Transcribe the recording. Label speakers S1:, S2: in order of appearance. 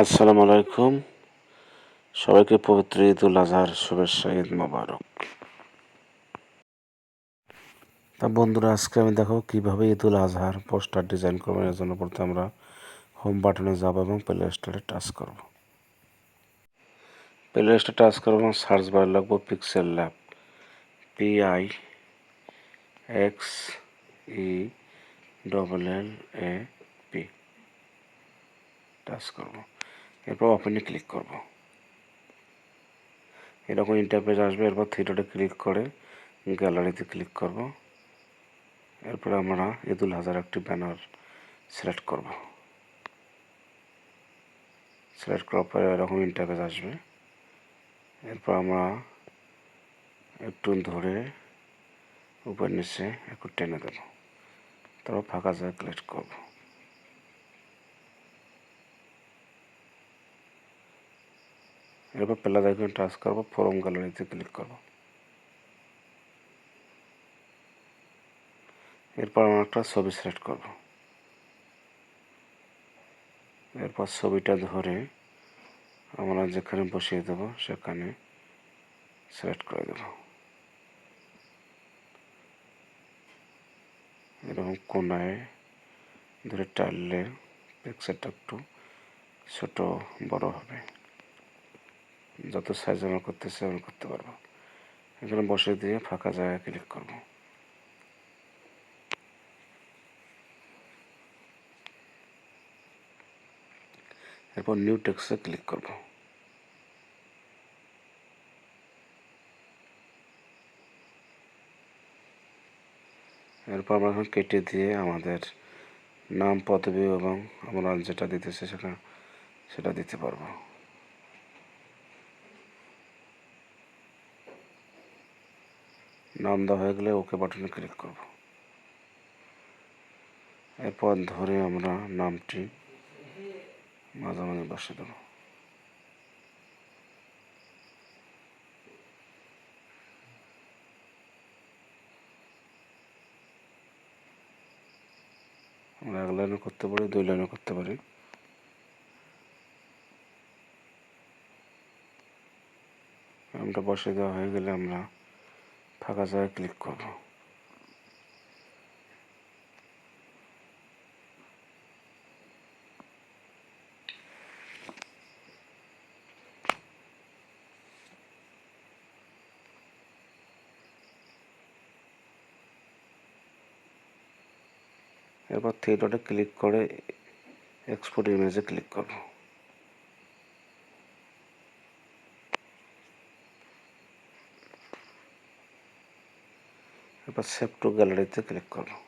S1: আসসালামু আলাইকুম। সবাইকে পবিত্র ঈদ উল আজহার শুভেচ্ছা, ঈদ মোবারক। তা বন্ধুরা, আজকে আমি দেখো কীভাবে ঈদ উল আজহার পোস্টার ডিজাইন করব, এর জন্য পড়তে আমরা হোম বাটনে যাব এবং প্লে স্টোরে টাচ করব। প্লে স্টোরে টাচ করব এবং সার্চ বার লাগবো pixel lab P I X E double L A P touch করব। এরপর ওপেনে ক্লিক করব। এরকম ইন্টারপেজ আসবে, এরপর থিয়েটারে ক্লিক করে গ্যালারিতে ক্লিক করব। এরপরে আমরা ঈদুল হাজার একটি ব্যানার সিলেক্ট করব। সিলেক্ট করার পরে এরকম ইন্টারপেজ আসবে। এরপর আমরা একটু ধরে উপর নিচে একটু টেনে দেবো। তারপর ফাঁকা জায়গা ক্লিক করব। এরপর প্লাস আইকন টাচ করব ফরম গ্যালারিতে ক্লিক করব। এরপর আমরা একটা ছবি সিলেক্ট করব। এরপর ছবিটা ধরে আমরা যেখানে বসিয়ে দেব, সেখানে সিলেক্ট করে দেব। এরকম কোনায় ধরে টানলে পিকচারটা একটু ছোট, বড় হবে। যত সাইজ আমরা করতে চাই আমরা করতে পারব। এখানে বসে দিয়ে ফাঁকা জায়গায় ক্লিক করব। এরপর নিউ টেক্সে ক্লিক করব। এরপর আমরা এখন কেটে দিয়ে আমাদের নাম পদবি এবং আমরা যেটা দিতেছি সেটা সেটা দিতে পারব। নাম দেওয়া হয়ে গেলে ওকে বাটনে ক্লিক করব। এরপর ধরে আমরা নামটি মাঝামাঝি বসে দেব। আমরা এক লাইনে করতে পারি, দুই লাইনে করতে পারি। নামটা বসে দেওয়া হয়ে গেলে আমরা ফাঁকা জায়গায় ক্লিক করব এরপর থিয়েটারে ক্লিক করে এক্সপোর্ট ইমেজে ক্লিক করব। এবার সেভ টু গ্যালারিতে ক্লিক করব